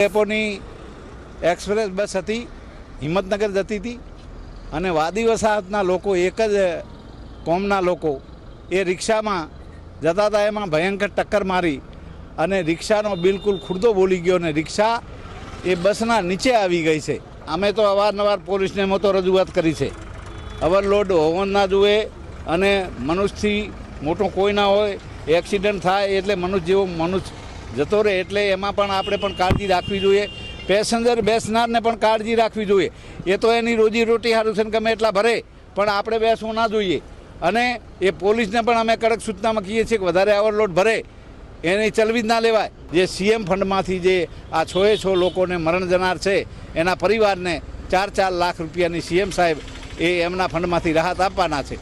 ડેપોની express બસ હતી, હિંમતનગર જતી હતી અને વાદી વસાહતના લોકો, એક જ કોમના લોકો, એ રિક્ષામાં જતા હતા. એમાં ભયંકર ટક્કર મારી અને રિક્ષાનો બિલકુલ ખુરદો બોલી ગયો અને રિક્ષા એ બસના નીચે આવી ગઈ છે. અમે તો અવારનવાર પોલીસને એમાં તો રજૂઆત કરી છે. ઓવરલોડ હોવન ના જુએ અને મનુષ્યથી મોટો કોઈ ના હોય, એક્સિડન્ટ થાય એટલે મનુષ્ય જેવો મનુષ્ય જતો રહે એટલે એમાં પણ આપણે પણ કાળજી રાખવી જોઈએ. પેસેન્જર બેસનારને પણ કાળજી રાખવી જોઈએ. એ તો એની રોજી રોટી સારું છે ગમે એટલા ભરે, પણ આપણે બેસવું ના જોઈએ. અને એ પોલીસને પણ અમે કડક સૂચનામાં કહીએ છીએ કે વધારે ઓવરલોડ ભરે. એની ચલવી જ ના લેવાય. જે સીએમ ફંડમાંથી જે આ છોએ છ લોકોને મરણ જનાર છે, એના પરિવારને ચાર ચાર લાખ રૂપિયાની સીએમ સાહેબ એ એમના ફંડમાંથી રાહત આપવાના છે.